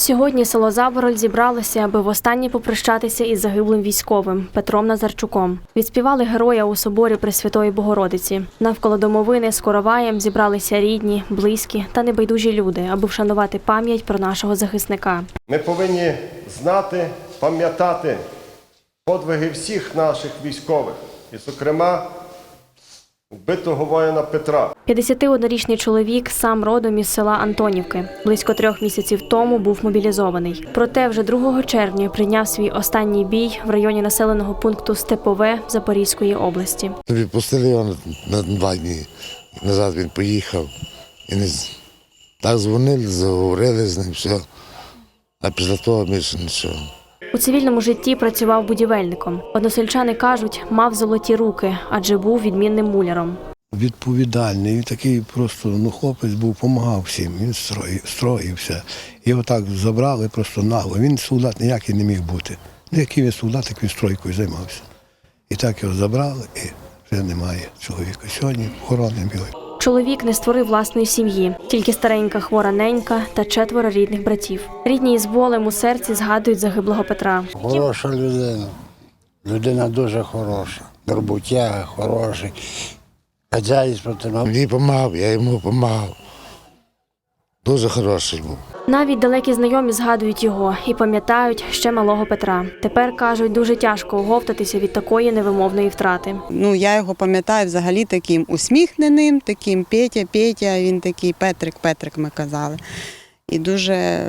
Сьогодні село Забороль зібралося, аби востаннє попрощатися із загиблим військовим Петром Назарчуком. Відспівали героя у соборі Пресвятої Богородиці. Навколо домовини з короваєм зібралися рідні, близькі та небайдужі люди, аби вшанувати пам'ять про нашого захисника. Ми повинні знати, пам'ятати подвиги всіх наших військових, і, зокрема, вбитого воїна Петра. 51-річний чоловік сам родом із села Антонівки. Близько трьох місяців тому був мобілізований. Проте вже 2 червня прийняв свій останній бій в районі населеного пункту Степове Запорізької області. Відпустили його на, на два дні. Назад він поїхав. І не... Так дзвонили, заговорили з ним, все. А після того більше нічого. У цивільному житті працював будівельником. Односельчани кажуть, мав золоті руки, адже був відмінним муляром. відповідальний, він такий просто ну, хлопець був, допомагав всім, він строїв, строївся. Його так забрали просто нагло. Він солдат ніякий не міг бути. Ну, який він солдат, як він стройкою займався. І так його забрали, і вже немає чоловіка. Сьогодні хоронимо його. Чоловік не створив власної сім'ї, тільки старенька хвора ненька та четверо рідних братів. Рідні із болем у серці згадують загиблого Петра. Хороша людина. Людина дуже хороша. Роботяга, хороший. Тримав. Мені допомагав, я йому допомагав. Дуже хороший був. Навіть далекі знайомі згадують його і пам'ятають ще малого Петра. Тепер кажуть, дуже тяжко оговтатися від такої невимовної втрати. Ну, я його пам'ятаю взагалі таким усміхненим, таким Петя, Петя, він такий Петрик, Петрик ми казали. І дуже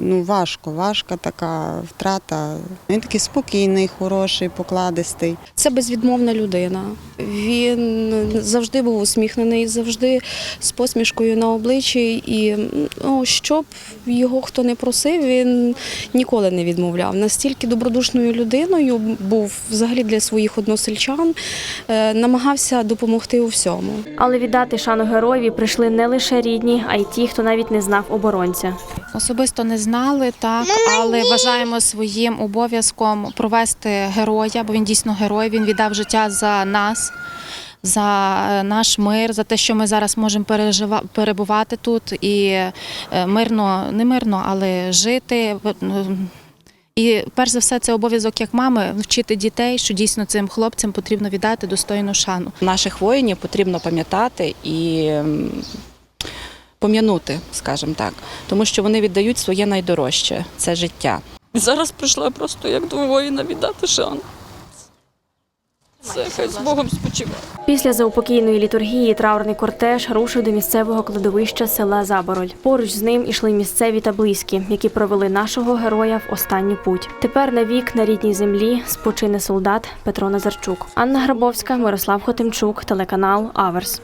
ну, важко, важка така втрата. Він такий спокійний, хороший, покладистий. Це безвідмовна людина. Він завжди був усміхнений, завжди з посмішкою на обличчі. І ну, щоб його хто не просив, він ніколи не відмовляв. Настільки добродушною людиною був взагалі для своїх односельчан, е, намагався допомогти у всьому. Але віддати шану героєві прийшли не лише рідні, а й ті, хто навіть не знав оборонця. Особисто не знали, так, але вважаємо своїм обов'язком провести героя, бо він дійсно герой. Він віддав життя за нас, за е, наш мир, за те, що ми зараз можемо пережива- перебувати тут і е, мирно, не мирно, але жити. В- І перш за все, це обов'язок як мами вчити дітей, що дійсно цим хлопцям потрібно віддати достойну шану. Наших воїнів потрібно пам'ятати і пом'янути, скажімо так, тому що вони віддають своє найдорожче це життя. Зараз прийшла просто як до воїна віддати шану. Це хай з Богом спочиває. Після заупокійної літургії траурний кортеж рушив до місцевого кладовища села Забороль. Поруч з ним ішли місцеві та близькі, які провели нашого героя в останню путь. Тепер на вік на рідній землі спочине солдат Петро Назарчук. Анна Грабовська, Мирослав Хотимчук, телеканал Аверс.